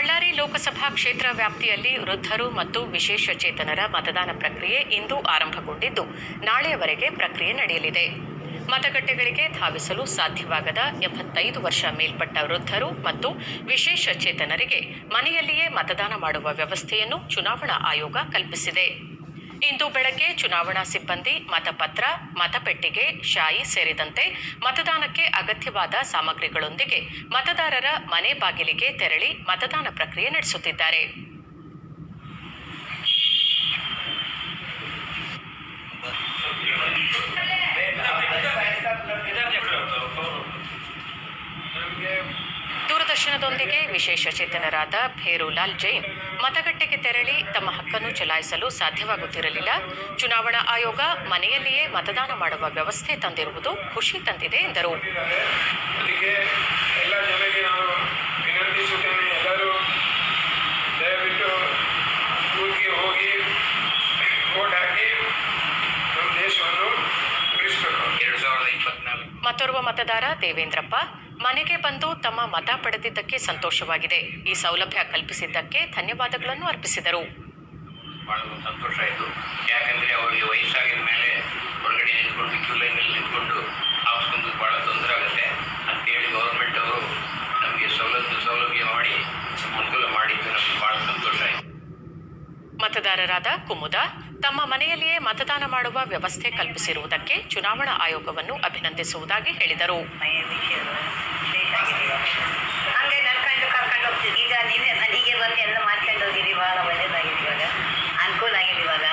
ಬಳ್ಳಾರಿ ಲೋಕಸಭಾ ಕ್ಷೇತ್ರ ವ್ಯಾಪ್ತಿಯಲ್ಲಿ ವೃದ್ಧರು ಮತ್ತು ವಿಶೇಷ ಚೇತನರ ಮತದಾನ ಪ್ರಕ್ರಿಯೆ ಇಂದು ಆರಂಭಗೊಂಡಿದ್ದು, ನಾಳೆಯವರೆಗೆ ಪ್ರಕ್ರಿಯೆ ನಡೆಯಲಿದೆ. ಮತಗಟ್ಟೆಗಳಿಗೆ ಧಾವಿಸಲು ಸಾಧ್ಯವಾಗದ ಎಂಬತ್ತೈದು ವರ್ಷ ಮೇಲ್ಪಟ್ಟ ವೃದ್ಧರು ಮತ್ತು ವಿಶೇಷ ಚೇತನರಿಗೆ ಮನೆಯಲ್ಲಿಯೇ ಮತದಾನ ಮಾಡುವ ವ್ಯವಸ್ಥೆಯನ್ನು ಚುನಾವಣಾ ಆಯೋಗ ಕಲ್ಪಿಸಿದೆ. ಇಂದು ಬೆಳಗ್ಗೆ ಚುನಾವಣಾ ಸಿಬ್ಬಂದಿ, ಮತಪತ್ರ, ಮತಪೆಟ್ಟಿಗೆ, ಶಾಯಿ ಸೇರಿದಂತೆ ಮತದಾನಕ್ಕೆ ಅಗತ್ಯವಾದ ಸಾಮಗ್ರಿಗಳೊಂದಿಗೆ ಮತದಾರರ ಮನೆ ಬಾಗಿಲಿಗೆ ತೆರಳಿ ಮತದಾನ ಪ್ರಕ್ರಿಯೆ ನಡೆಸುತ್ತಿದ್ದಾರೆ. ದೂರದರ್ಶನದೊಂದಿಗೆ ವಿಶೇಷ ಚೇತನರಾದ ಭೇರುಲಾಲ್ ಜೈನ್. ಮತಗಟ್ಟೆಗೆ ತೆರಳಿ ತಮ್ಮ ಹಕ್ಕನ್ನು ಚಲಾಯಿಸಲು ಸಾಧ್ಯವಾಗುತ್ತಿರಲಿಲ್ಲ. ಚುನಾವಣಾ ಆಯೋಗ ಮನೆಯಲ್ಲಿಯೇ ಮತದಾನ ಮಾಡುವ ವ್ಯವಸ್ಥೆ ತಂದಿರುವುದು ಖುಷಿ ತಂದಿದೆ ಎಂದರು. ಮತ್ತೋರ್ವ ಮತದಾರ ದೇವೇಂದ್ರಪ್ಪ. ಮನೆಗೆ ಬಂದು ತಮ್ಮ ಮತ ಪಡೆದಿದ್ದಕ್ಕೆ ಸಂತೋಷವಾಗಿದೆ. ಈ ಸೌಲಭ್ಯ ಕಲ್ಪಿಸಿದ್ದಕ್ಕೆ ಧನ್ಯವಾದಗಳನ್ನು ಅರ್ಪಿಸಿದರು. ಭಾಳ ಸಂತೋಷ ಆಯಿತು. ಯಾಕಂದರೆ ಅವರಿಗೆ ವಯಸ್ಸಾಗಿದ ಮೇಲೆ ಹೊರಗಡೆ ನಿಂತ್ಕೊಂಡು ಕ್ಯೂ ಲೈನಲ್ಲಿ ನಿಂತ್ಕೊಂಡು ಹಾಕ್ಸ್ಕೊಂಡು ಭಾಳ ತೊಂದರೆ ಆಗುತ್ತೆ. ಅಂತೇಳಿ ಗೌರ್ಮೆಂಟ್ ಅವರು ನಮಗೆ ಸವಲತ್ತು ಸೌಲಭ್ಯ ಮಾಡಿ ಅನುಕೂಲ ಮಾಡಿದ್ದು ನಮಗೆ ಭಾಳ ಸಂತೋಷ ಆಯಿತು. ಮತದಾರರಾದ ಕುಮುದ ತಮ್ಮ ಮನೆಯಲ್ಲಿಯೇ ಮತದಾನ ಮಾಡುವ ವ್ಯವಸ್ಥೆ ಕಲ್ಪಿಸಿರುವುದಕ್ಕೆ ಚುನಾವಣಾ ಆಯೋಗವನ್ನು ಅಭಿನಂದಿಸುವುದಾಗಿ ಹೇಳಿದರು. ಹಂಗೆ ನಡ್ಕೊಂಡು ಕರ್ಕೊಂಡು ಹೋಗ್ತೀವಿ ಈಗ ನೀವೇ ಮನೆಗೆ ಬಂದು ಎಲ್ಲ ಮಾಡ್ಕೊಂಡು ಹೋಗಿರಿ ಭಾಳ ಒಳ್ಳೇದಾಗಿದೆ ಇವಾಗ ಅನುಕೂಲ ಆಗಿದೆ ಇವಾಗ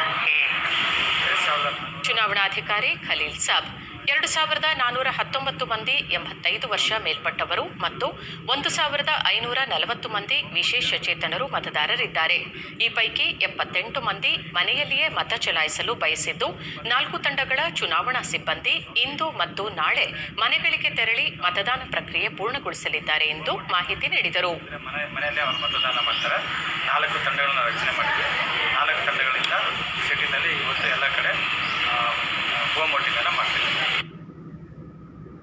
ಚುನಾವಣಾಧಿಕಾರಿ ಖಲೀಲ್ ಸಾಬ್ ಎರಡು ಸಾವಿರದ ನಾನೂರ ಹತ್ತೊಂಬತ್ತು ಮಂದಿ ಎಂಬತ್ತೈದು ವರ್ಷ ಮೇಲ್ಪಟ್ಟವರು ಮತ್ತು ಒಂದು ಸಾವಿರದ ಐನೂರ ನಲವತ್ತು ಮಂದಿ ವಿಶೇಷ ಚೇತನರು ಮತದಾರರಿದ್ದಾರೆ. ಈ ಪೈಕಿ ಎಪ್ಪತ್ತೆಂಟು ಮಂದಿ ಮನೆಯಲ್ಲಿಯೇ ಮತ ಚಲಾಯಿಸಲು ಬಯಸಿದ್ದು, ನಾಲ್ಕು ತಂಡಗಳ ಚುನಾವಣಾ ಸಿಬ್ಬಂದಿ ಇಂದು ಮತ್ತು ನಾಳೆ ಮನೆಗಳಿಗೆ ತೆರಳಿ ಮತದಾನ ಪ್ರಕ್ರಿಯೆ ಪೂರ್ಣಗೊಳಿಸಲಿದ್ದಾರೆ ಎಂದು ಮಾಹಿತಿ ನೀಡಿದರು. ನಾಲ್ಕು ತಂಡಗಳನ್ನು ರಚನೆ ಮಾಡಿದ್ವಿ.